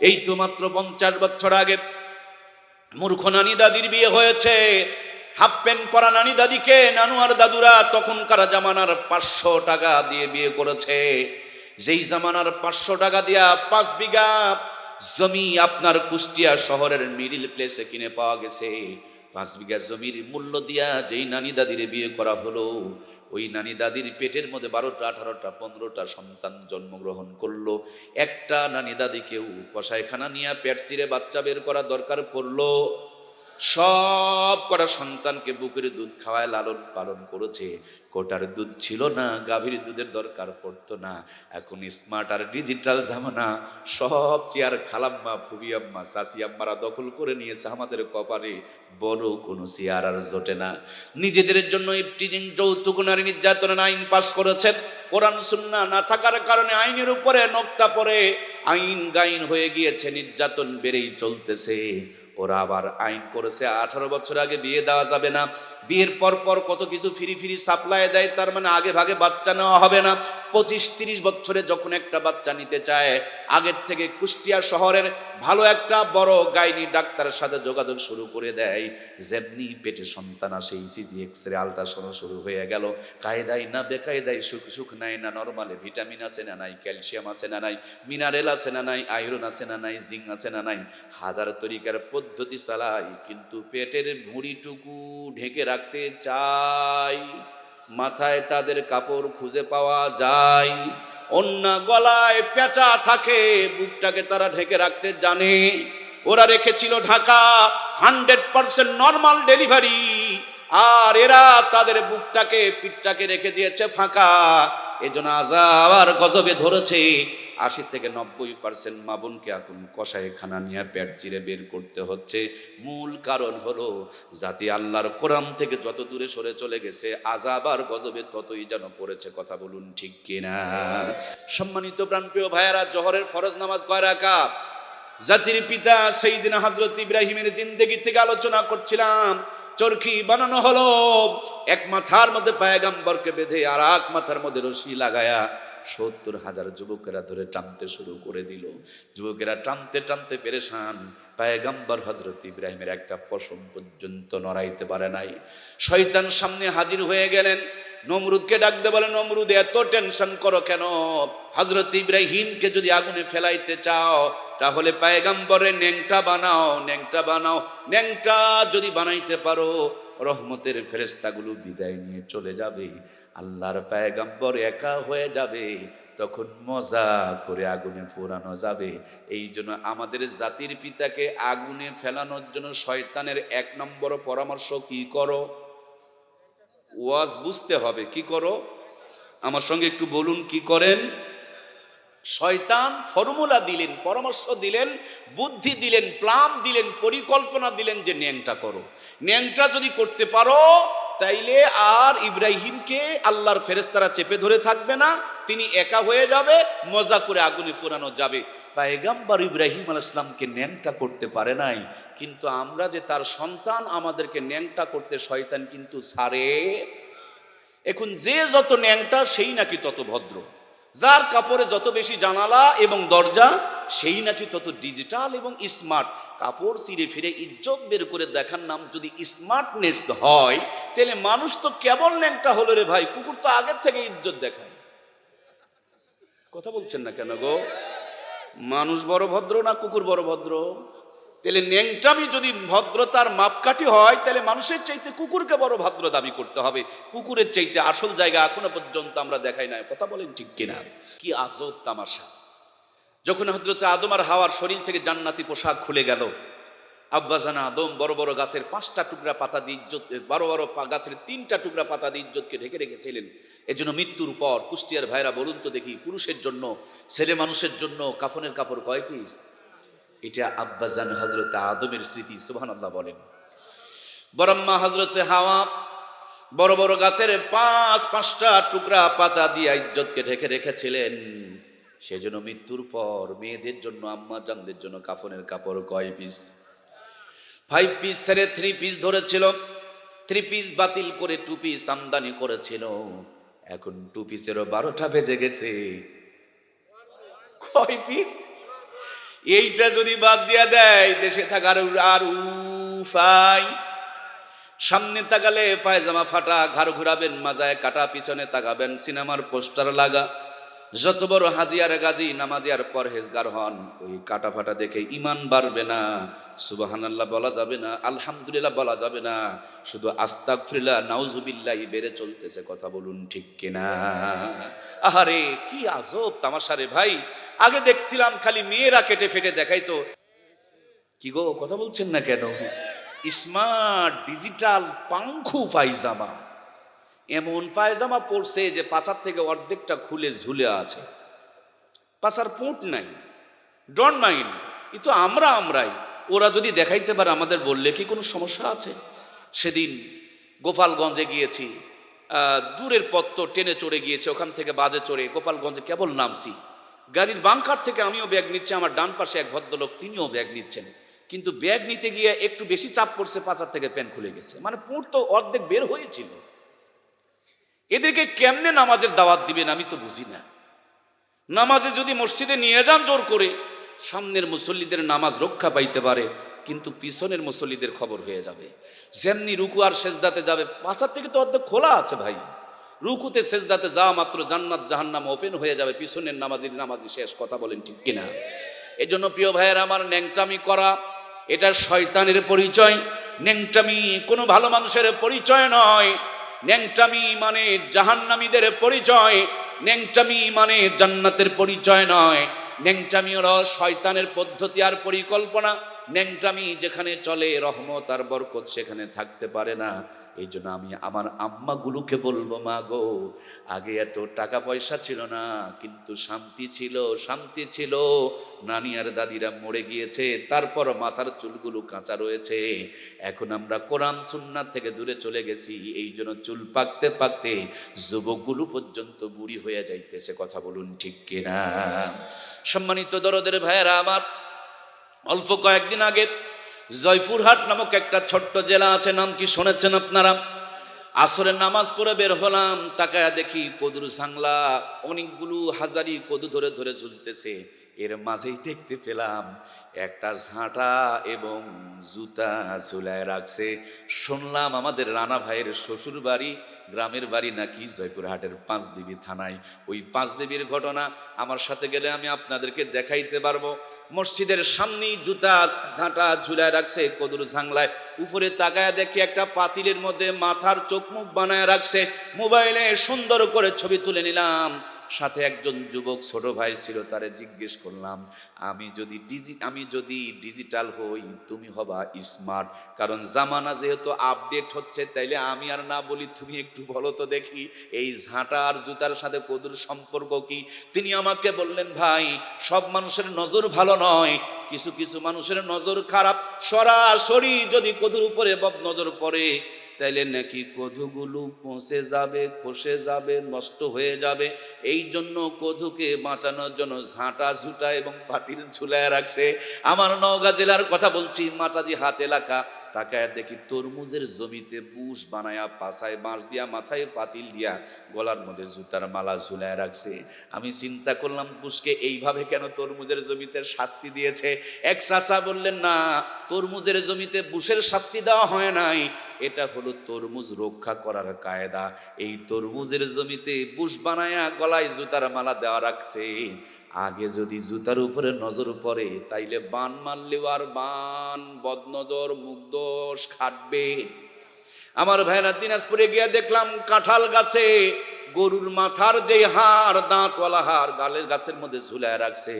এই তো মাত্র পঞ্চাশ বছর আগে মূর্খ নানি দাদির বিয়ে হয়েছে। হাফ প্যান্ট পরা নানি দাদিকে নানু আর দাদুরা তখনকার জামানার পাঁচশো টাকা দিয়ে বিয়ে করেছে। যেই জামানার পাঁচশো টাকা দিয়া পাঁচ বিঘা জমি আপনার কুষ্টিয়া শহরের মিডিল প্লেসে কিনে পাওয়া গেছে। পাঁচ বিঘা জমির মূল্য দিয়া যেই নানি দাদির বিয়ে করা হলো ওই নানি দাদির পেটের মধ্যে বারোটা, আঠারোটা, পনেরোটা সন্তান জন্মগ্রহণ করল। একটা নানি দাদিকেও কষাইখানা নিয়ে পেট চিরে বাচ্চা বের করা দরকার পড়ল। সব করা সন্তানকে বুকের দুধ খাওয়ায় লালন পালন করেছে। কোটার দুধ ছিল না, গাভীর দুধের দরকার পড়তো না। এখন স্মার্ট আর ডিজিটাল জামানা, সব চেয়ার খালাম্মা, ফুবি আম্মা, সাসি আম্মারা দখল করে নিয়েছে আমাদের কপারে বড় কোনো চেয়ার আর জোটে না। নিজেদের জন্য ইফটিজিং যৌতুক নারী নির্যাতনের আইন পাশ করেছেন। কোরআন, সুন্না না থাকার কারণে আইনের উপরে নোক্তা পড়ে। আইন গাইন হয়ে গিয়েছে, নির্যাতন বেড়েই চলতেছে। ওরা আবার আইন করেছে, আঠারো বছর আগে বিয়ে দেওয়া যাবে না। বিয়ের পর পর কত কিছু ফিরি ফিরি সাপ্লাই দেয়, তার মানে আগে ভাগে বাচ্চা নেওয়া হবে না। পঁচিশ তিরিশ বছরে যখন একটা বাচ্চা নিতে চায়, আগের থেকে কুষ্টিয়া শহরের ভালো একটা বড় গাইনি ডাক্তারের সাথে যোগাযোগ শুরু করে দেয়। যেমনি পেটে সন্তান আসে ইসিজি এক্স রে আলট্রাসাউন্ড শুরু হয়ে গেল। কায়দায় না বেকায়দায় সুখ সুখ নাই, না নর্মালে ভিটামিন আছে না নাই ক্যালসিয়াম আছে না নাই মিনারেল আছে না নাই আয়রন আছে না নাই জিঙ্ক আছে না নাই। হাজার তরিকার পদ্ধতি চালাই, কিন্তু পেটের ভুঁড়িটুকু ঢেকে রাখতে চাই। মাথায় তাদের কাপড় খুঁজে পাওয়া যায়। অন্য গলায় পেঁচা থাকে, বুকটাকে তারা ঢেকে রাখতে জানে। ওরা রেখেছিল Dhaka, hundred percent normal delivery. আর এরা তাদের বুকটাকে, পিঠটাকে রেখে দিয়েছে ফাঁকা। এজন্য আজাব আর গজবে ধরেছে। আশি থেকে নব্বই পার্সেন্ট মা এখন কষায় খানা নিয়ে পেট চিরে বের করতে হচ্ছে। মূল কারণ হলো, জাতি আল্লাহর কোরআন থেকে যত দূরে সরে চলে গেছে আজাব আর গজবে ততই যেন পড়েছে কথা বলুন ঠিক কিনা? সম্মানিত প্রাণপ্রিয় ভাইয়ারা, জহরের ফরজ নামাজ কয় রাখা জাতির পিতা সেই দিন হজরত ইব্রাহিমের জিন্দগি থেকে আলোচনা করছিলাম। চরকি বানানো হলো, এক মাথার মধ্যে পায়গাম্বরকে বেঁধে আর এক মাথার মধ্যে রশি লাগায়া সত্তর হাজার যুবকেরা ধরে টানতে শুরু করে দিল। যুবকেরা টানতে টানতে পেরেশান। পায়গাম্বর হজরত ইব্রাহিমের একটা পশম পর্যন্ত নড়াইতে পারে নাই। শয়তান সামনে হাজির হয়ে গেলেন। নমরুদকে ডাকতে বলে, নমরুদ, এত টেনশন করো কেন? হজরত ইব্রাহিমকে যদি আগুনে ফেলাইতে চাও, তাহলে পায়গাম্বরে ন্যাংটা বানাও ন্যাংটা বানাও। ন্যাংটা যদি বানাইতে পারো, রহমতের ফেরেস্তাগুলো বিদায় নিয়ে চলে যাবে। আল্লাহর পায়গাম্বর একা হয়ে যাবে, তখন মজা করে আগুনে পোড়ানো যাবে। এই জন্য আমাদের জাতির পিতাকে আগুনে ফেলানোর জন্য শয়তানের এক নম্বর পরামর্শ কি করো? ওয়াজ বুঝতে হবে, কি করো? আমার সঙ্গে একটু বলুন কি করেন? শয়তান ফর্মুলা দিলেন, পরামর্শ দিলেন, বুদ্ধি দিলেন প্লান দিলেন, পরিকল্পনা দিলেন যে ন্যাংটা করো। ন্যাংটা যদি করতে পারো তাইলে আর ইব্রাহিমকে আল্লাহর ফেরেস্তারা চেপে ধরে থাকবে না, তিনি একা হয়ে যাবে, মজা করে আগুনে পোড়ানো যাবে। পায়গাম্বার ইব্রাহিম আল ইসলামকে ন্যাংটা করতে পারে নাই, কিন্তু আমরা যে তার সন্তান, আমাদেরকে ন্যাংটা করতে শয়তান কিন্তু ছাড়ে। এখন যে যত ন্যাংটা, সেই নাকি তত ভদ্র। যার কাপড়ে যত বেশি জানালা এবং দরজা, সেই নাকি তত ডিজিটাল এবং স্মার্ট। কাপড় চিরে ফিরে ইজ্জত বের করে দেখার নাম যদি স্মার্টনেস হয়, তাহলে মানুষ তো কেবল ন্যাংটা হলো রে ভাই, কুকুর তো আগের থেকে ইজ্জত দেখায়। কথা বলছেন না কেন গো? মানুষ বড় ভদ্র না কুকুর বড় ভদ্র? তাহলে ন্যাংটামি যদি ভদ্রতার মাপকাঠি হয়, তাহলে মানুষের চাইতে কুকুরকে বড় ভদ্র দাবি করতে হবে। কুকুরের চাইতে আসল জায়গা এখনও পর্যন্ত আমরা দেখাই নাই। কথা বলেন ঠিক কিনা? কি আজব তামাশা। যখন হজরত আদম আর হাওয়ার শরীর থেকে জান্নাতি পোশাক খুলে গেল আব্বাজানা আদম বড় বড় গাছের পাঁচটা টুকরা পাতা দিয়ে ইজ্জত, বড় বড় গাছের তিনটা টুকরা পাতা দিয়ে ইজ্জতকে ঢেকে রেখেছিলেন। এজন্য মৃত্যুর পর কুষ্টিয়ার ভাইরা বলুন তো দেখি, পুরুষের জন্য, ছেলে মানুষের জন্য কাফনের কাপড় কয় পিস এটা আব্বাজান হজরত আদমের স্মৃতি সুবহান আল্লাহ বলেন। বরম্মা হজরত হাওয়া বড় বড় গাছের পাঁচ, পাঁচটা টুকরা পাতা দিয়ে ইজ্জতকে ঢেকে রেখেছিলেন। সেজন্য মৃত্যুর পর মেয়েদের জন্য, আম্মা জানদের জন্য কাফনের কাপড় কয় পিস ফাইভ পিস ছেড়ে থ্রি পিস ধরেছিল। থ্রি পিস বাতিল করে টু পিস আমদানি করেছিল। এখন টু পিসেরও বারোটা বেজে গেছে। কয় পিস এইটা যদি বাদ দিয়া দেয়, দেশে থাকার আর উফাই। সামনে তাকালে পায়জামা ফাটা, ঘাড় ঘুরাবেন, মাজায় কাটা, পিছনে তাকাবেন, সিনেমার পোস্টার লাগা। যত বড় হাজিয়ার গাজী, নামাজিয়ার পরহেজগার হন, ওই কাটা ফাটা দেখে ইমান বাড়বে না। সুবাহানাল্লাহ বলা যাবে না, আলহামদুলিল্লাহ বলা যাবে না। শুধু আস্তাক আস্তাগফিরুল্লাহ, নাউজুবিল্লাহি বেড়ে চলতেছে কথা বলুন ঠিক কিনা? আহারে, কি আজব তামাশারে ভাই। আগে দেখছিলাম খালি মেয়েরা কেটে ফেটে দেখাইতো কি গো, কথা বলছেন না কেন? স্মার্ট, ডিজিটাল, পাংখু পায়জামা এমন পায়জামা পরছে যে পাশার থেকে অর্ধেকটা খুলে ঝুলে আছে। পাশার পুঁট নাই ডন মাইন্ড এ তো আমরা আমরাই। ওরা যদি দেখাইতে পারে আমাদের বললে কি কোনো সমস্যা আছে? সেদিন গোপালগঞ্জে গিয়েছি দূরের পথ তো চড়ে গিয়েছে, ওখান থেকে বাজে চড়ে গোপালগঞ্জে কেবল নামছি। গাড়ির বাংকার থেকে আমিও ব্যাগ নিচ্ছি, আমার ডান পাশে এক ভদ্রলোক তিনিও ব্যাগ নিচ্ছেন। কিন্তু ব্যাগ নিতে গিয়ে একটু বেশি চাপ পড়ছে পাচার থেকে প্যান্ট খুলে গেছে। মানে পুঁট তো অর্ধেক বের হয়েছিল। এদেরকে কেমনে নামাজের দাওয়াত দিবেন আমি তো বুঝি না। নামাজে যদি মসজিদে নিয়ে যান জোর করে, সামনের মুসল্লিদের নামাজ রক্ষা পাইতে পারে, কিন্তু পিছনের মুসল্লিদের খবর হয়ে যাবে। যেমনি রুকু আর সেজদাতে যাবে, পাঁচার থেকে তো অর্ধেক খোলা আছে ভাই। রুকুতে সেজদাতে যাওয়া মাত্র জান্নাত জাহান্নাম ওপেন হয়ে যাবে, পিছনের নামাজির নামাজি শেষ কথা বলেন ঠিক কিনা। এই জন্য প্রিয় ভাইয়ের আমার ন্যাংটামি করা, এটা শয়তানের পরিচয়। ন্যাংটামি কোনো ভালো মানুষের পরিচয় নয়। ন্যাংটামি মানে জাহান্নামীদের পরিচয় ন্যাংটামি মানে জান্নাতের পরিচয় নয়। ন্যাংটামি হল শয়তানের পদ্ধতি আর পরিকল্পনা। ন্যাংটামি যেখানে চলে রহমত আর বরকত সেখানে থাকতে পারে না। এই জন্য আমি আমার আম্মাগুলোকে বলব, মা গো, আগে এত টাকা পয়সা ছিল না, কিন্তু শান্তি ছিল শান্তি ছিল। নানি আর দাদিরা মরে গিয়েছে তারপর মাথার চুলগুলো কাঁচা রয়েছে। এখন আমরা কোরআন সুন্নাত থেকে দূরে চলে গেছি এই জন্য চুল পাকতে পাকতে যুবকগুলো পর্যন্ত বুড়ি হয়ে যাইতেছে, কথা বলুন ঠিক কিনা? সম্মানিত দরদের ভাইয়েরা, আমার অল্প কয়েকদিন আগে জয়পুরহাট নামক একটা ছোট্ট জেলা আছে, নাম কি শুনেছেন আপনারা? আসরের নামাজ পড়ে বের হলাম, তাকায়া দেখি কদুর সাংলা অনেকগুলো হাজারি কদু ধরে ধরে ঝুলতেছে এর মাঝেই দেখতে পেলাম একটা ঝাঁটা এবং জুতা ঝুলায় রাখছে। শুনলাম আমাদের রানা ভাইয়ের শ্বশুর বাড়ি গ্রামের বাড়ি নাকি জয়পুরহাটের পাঁচ বিবি থানায়। ওই পাঁচ বিবির ঘটনা আমার সাথে গেলে আমি আপনাদেরকে দেখাইতে পারব। মসজিদের সামনেই জুতা ঝাঁটা ঝুলায় রাখছে, কদুর ঝাংলায়। উপরে তাকায় দেখি একটা পাতিলের মধ্যে মাথার চোখ মুখ বানায় রাখছে। মোবাইলে সুন্দর করে ছবি তুলে নিলাম। সাথে একজন যুবক ছোট ভাই ছিল, তারে জিজ্ঞেস করলাম, আমি যদি ডিজি, আমি যদি ডিজিটাল হই, তুমি হবা স্মার্ট, কারণ জামানা যেহেতু আপডেট হচ্ছে, তাইলে আমি আর না বলি, তুমি একটু বলো তো দেখি, এই ঝাঁটা আর জুতার সাথে কদুর সম্পর্ক কি? তিনি আমাকে বললেন, ভাই, সব মানুষের নজর ভালো নয়, কিছু কিছু মানুষের নজর খারাপ, সরাসরি যদি কদুর উপরে বদ নজর পড়ে তাইলে নাকি কধুগুলো পচে যাবে, খসে যাবে, নষ্ট হয়ে যাবে। এই জন্য কধুকে বাঁচানোর জন্য ঝাঁটা, ঝুটা এবং পাটিল ঝুলায় রাখছে। আমার নওগাঁ জেলার কথা বলছি, মাতাজি হাত এলাকা তাকায় দেখি তরমুজের জমিতে বুশ বানায়া পাশায় বাঁশ দিয়া, মাথায় পাতিল দিয়া, গলার মধ্যে জুতার মালা ঝুলায় রাখছে। আমি চিন্তা করলাম বুশকে এইভাবে কেন তরমুজের জমিতে শাস্তি দিয়েছে? এক চাষা বললেন, না, তরমুজের জমিতে বুশের শাস্তি দেওয়া হয় নাই। এটা হলো তরমুজ রক্ষা করার কায়দা। এই তরমুজের জমিতে বুশ বানায়া গলায় জুতার মালা দেওয়া রাখছে। আগে যদি জুতার উপরে নজর পড়ে, তাইলে বান মারলেও আর বান, বদনজর মুগ্ধস খাটবে। আমার ভাইরা দিনাজপুরে গিয়ে দেখলাম কাঁঠাল গাছে গরুর মাথার যে হাড়, দাঁতওয়ালা হাড় গালের গাছের মধ্যে ঝুলায় রাখছে।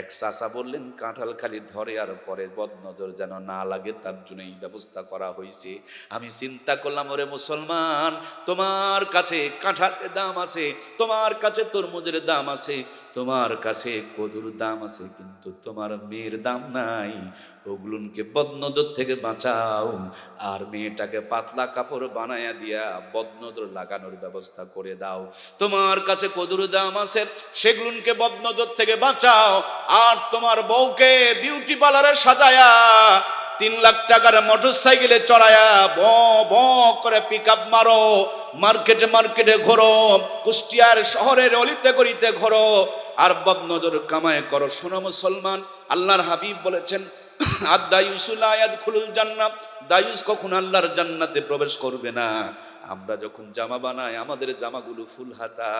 এক চাচা বললেন, কাঁঠাল খালি ধরে আর পরে বদনজর যেন না লাগে, তার জন্য এই ব্যবস্থা করা হয়েছে। আমি চিন্তা করলাম, ওরে মুসলমান, তোমার কাছে কাঁঠালের দাম আছে, তোমার কাছে তরমুজের দাম আছে তোমার কাছে কদুর দাম আছে, কিন্তু তোমার মেয়ের দাম নাই। ওগুলোকে বদনজর থেকে বাঁচাও। আর মেয়েটাকে পাতলা কাপড় বানায়া দিয়া বদনজর লাগানোর ব্যবস্থা করে দাও। তোমার কাছে কদুর দাম আছে, সেগুলোকে বদনজর থেকে বাঁচাও। আর তোমার বউকে বিউটি পার্লারে সাজায়া তিন লাখ টাকার মোটর সাইকেলে চড়ায়া ব ব করে পিক আপ মারো। মার্কেটে মার্কেটে ঘোরো, কুষ্টিয়ার শহরের অলিতে গলিতে ঘোরো, আর বদনজর কামায় করো। শোনো মুসলমান, আল্লাহর হাবিব বলেছেন, আর দায়ুসুল আয়াত খুলুল জান্নাত দায়ুস কখন আল্লাহর জান্নাতে প্রবেশ করবে না। আমরা যখন জামা বানাই, আমাদের জামাগুলো ফুল হাতা,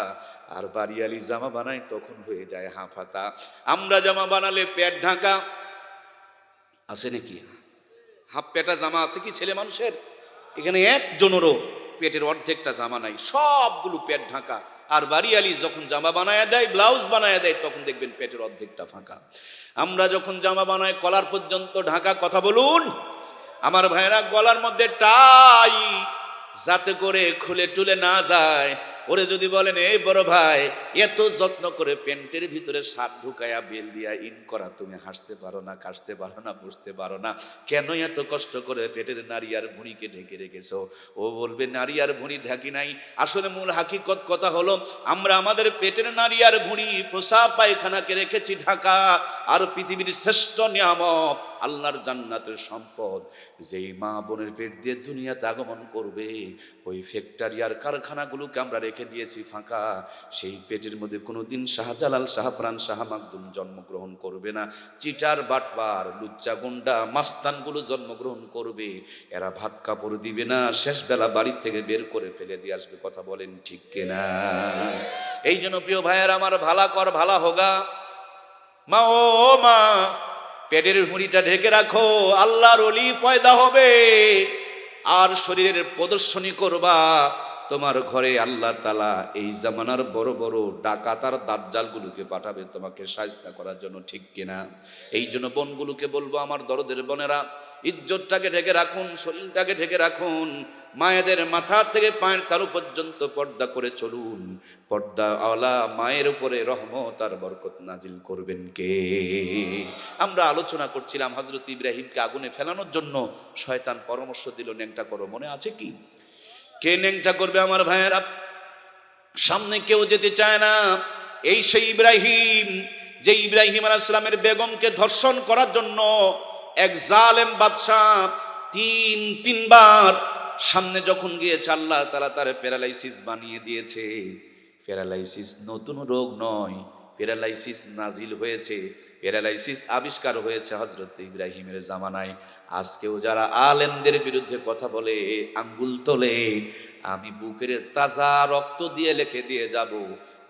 আর বাড়িয়ালি জামা বানাই, তখন হয়ে যায় হাফ হাতা। আমরা জামা বানালে পেট ঢাকা। আছে নাকি? হাফ পেটা জামা আছে কি ছেলে মানুষের? এখানে একজনেরও পেটের অর্ধেকটা জামা নাই, সবগুলো পেট ঢাকা। আর বাড়িয়ালি যখন জামা বানায় দেয়, ব্লাউজ বানায় দেয়, তখন দেখবেন পেটের অর্ধেকটা ফাঁকা। আমরা যখন জামা বানাই, কলার পর্যন্ত ঢাকা, কথা বলুন। আমার ভাইরা গলার মধ্যে টাই যাতে করে খুলে টুলে না যায়। ওরে যদি বলেন, এই বড় ভাই, এত যত্ন করে প্যান্টের ভিতরে শার্ট ঢুকায়া বেল দিয়া ইন করা, তুমি হাসতে পারো না, কাশতে পারো না বুঝতে পারো না। কেন এত কষ্ট করে পেটের নারী আর ভুঁড়িকে ঢেকে রেখেছো? ও বলবে, নারী আর ভুঁড়ি ঢাকি নাই। আসলে মূল হাকিকত কথা হলো, আমরা আমাদের পেটের নারী আর ভুঁড়ি প্রসাব পায়খানাকে রেখেছি ঢাকা, আর পৃথিবীর শ্রেষ্ঠ নিয়ামক আল্লাহর জান্নাতের সম্পদ। যেই মা বোনের পেট দিয়ে দুনিয়াতে আগমন করবে, ওই ফ্যাক্টরি আর কারখানাগুলোকে আমরা রেখে দিয়েছি ফাঁকা। সেই পেটের মধ্যে কোনোদিন শাহজালাল শাহপ্রাণ শাহ মাকদুম জন্মগ্রহণ করবে না। চিটার বাটবার লুচ্চা গুন্ডা, মাস্তানগুলো জন্মগ্রহণ করবে। এরা ভাত কাপড় দিবে না শেষ বেলা বাড়ির থেকে বের করে ফেলে দিয়ে আসবে, কথা বলেন ঠিক কেনা? এই জন্য প্রিয় ভাইয়ের, আমার ভালা কর, ভালা হোগা। মা ও, মা পেটের হুঁড়িটা ঢেকে রাখো আল্লাহর অলি পয়দা হবে। আর শরীরের প্রদর্শনী করবা তোমার ঘরে আল্লাহ তালা এই জামানার বড় বড় ডাকাতার দাজ্জালগুলোকে পাঠাবে, তোমাকে সাজতা করার জন্য ঠিক কিনা? এই জন্য বনগুলোকে বলব, আমার দরদের বোনেরা, ইজ্জতটাকে ঢেকে রাখুন, শরীরটাকে ঢেকে রাখুন, মায়েদের মাথা থেকে পায়ের তালু পর্যন্ত পর্দা করে চলুন। পর্দা আওলা মায়ের উপরে রহমত আর বরকত নাজিল করবেন কে? আমরা আলোচনা করছিলাম হজরত ইব্রাহিমকে আগুনে ফেলানোর জন্য। শয়তান পরামর্শ দিল, ন্যাংটা করো। মনে আছে কি? কে ন্যাংটা করবে আমার ভাইয়েরা? সামনে কেউ যেতে চায় না। এই সেই ইব্রাহিম, যে ইব্রাহিম আলাইসলামের বেগমকে ধর্ষণ করার জন্য এক জালেম বাদশাহ তিন, তিনবার সামনে যখন গিয়েছে, আল্লাহ তালা তার প্যারালাইসিস বানিয়ে দিয়েছে। প্যারালাইসিস নতুন রোগ নয়, প্যারালাইসিস নাজিল হয়েছে, প্যারালাইসিস আবিষ্কার হয়েছে হজরত ইব্রাহিমের জামানায়। আজকেও যারা আলেমদের বিরুদ্ধে কথা বলে, আঙ্গুল তোলে, আমি বুকের তাজা রক্ত দিয়ে লেখে দিয়ে যাব।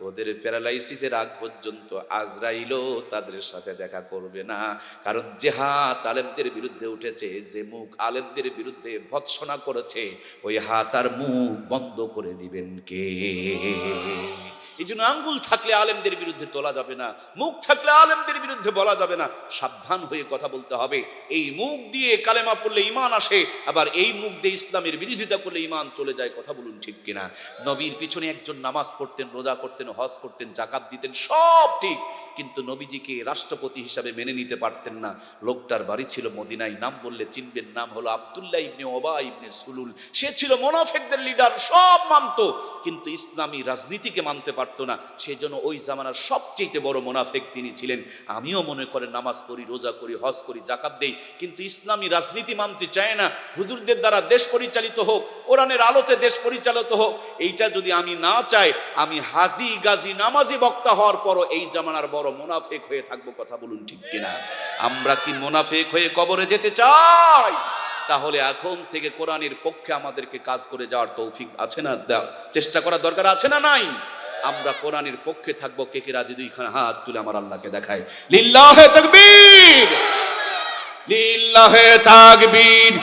ওদের প্যারালাইসিসের আগ পর্যন্ত আজরাইলও তাদের সাথে দেখা করবে না। কারণ যে হাত আলেমদের বিরুদ্ধে উঠেছে, যে মুখ আলেমদের বিরুদ্ধে ভৎসনা করেছে, ওই হাত আর মুখ বন্ধ করে দিবেন কে? এই জন্য আঙ্গুল থাকলে আলেমদের বিরুদ্ধে তোলা যাবে না, মুখ থাকলে আলেমদের বিরুদ্ধে বলা যাবে না, সাবধান হয়ে কথা বলতে হবে। এই মুখ দিয়ে কালেমা পড়লে ইমান আসে, আবার এই মুখ দিয়ে ইসলামের বিরোধিতা করলে ইমান চলে যায়, কথা বলুন ঠিক কিনা? নবীর পিছনে একজন নামাজ পড়তেন, রোজা করতেন, হজ করতেন, জাকাত দিতেন, সব ঠিক, কিন্তু নবীজিকে রাষ্ট্রপতি হিসাবে মেনে নিতে পারতেন না। লোকটার বাড়ি ছিল মদিনায়, নাম বললে চিনবেন, নাম হলো আবদুল্লাহ ইবনে ওবা ইবনে সুলুল। সে ছিল মোনাফেকদের লিডার সব মানতো, কিন্তু ইসলামী রাজনীতিকে মানতে পারতো না। সেই জন্য ওই জামানার সবচেয়ে বড় মোনাফেক তিনি ছিলেন। আমিও মনে করেন নামাজ পড়ি, রোজা করি, হজ করি, জাকাত দেই। কিন্তু ইসলামী রাজনীতি মানতে চায় না। হুজুরদের দ্বারা দেশ পরিচালিত হোক, কোরআনের আলোতে দেশ পরিচালিত হোক, এইটা যদি আমি না চাই, আমি হাজি, গাজী, নামাজি বক্তা হওয়ার পরও এই জামানার বড় মোনাফেক হয়ে থাকব কথা বলুন ঠিক কিনা? আমরা কি মোনাফেক হয়ে কবরে যেতে চাই? তাহলে এখন থেকে কোরআনের পক্ষে আমাদেরকে কাজ করে যাওয়ার তৌফিক আছে না? চেষ্টা করার দরকার আছে না নাই? আমরা কোরআনের পক্ষে থাকব, কে কে রাজি? দুইখানে হাত তুলে আমার আল্লাহকে দেখায়। লিল্লাহে তাকবীর! লিল্লাহে তাকবীর!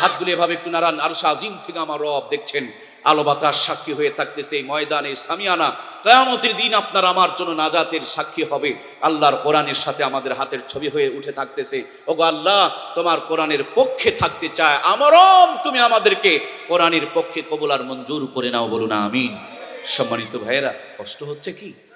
হাতগুলো এভাবে একটু নারান আর আজিম থেকে আমার রব দেখছেন। আলো বাতাস সাক্ষী হয়ে থাকতেছে এই ময়দানে সামিয়ানা। কেয়ামতের দিন আপনার আমার জন্য নাজাতের সাক্ষী হবে। আল্লাহর কোরআনের সাথে আমাদের হাতের ছবি হয়ে উঠে থাকতেছে। ওগো আল্লাহ, তোমার কোরআনের পক্ষে থাকতে চায়। আমরম তুমি আমাদেরকে কোরআনের পক্ষে কবুল আর মঞ্জুর করে নাও বলুন, আমিন। সম্মানিত ভাইয়েরা কষ্ট হচ্ছে কি?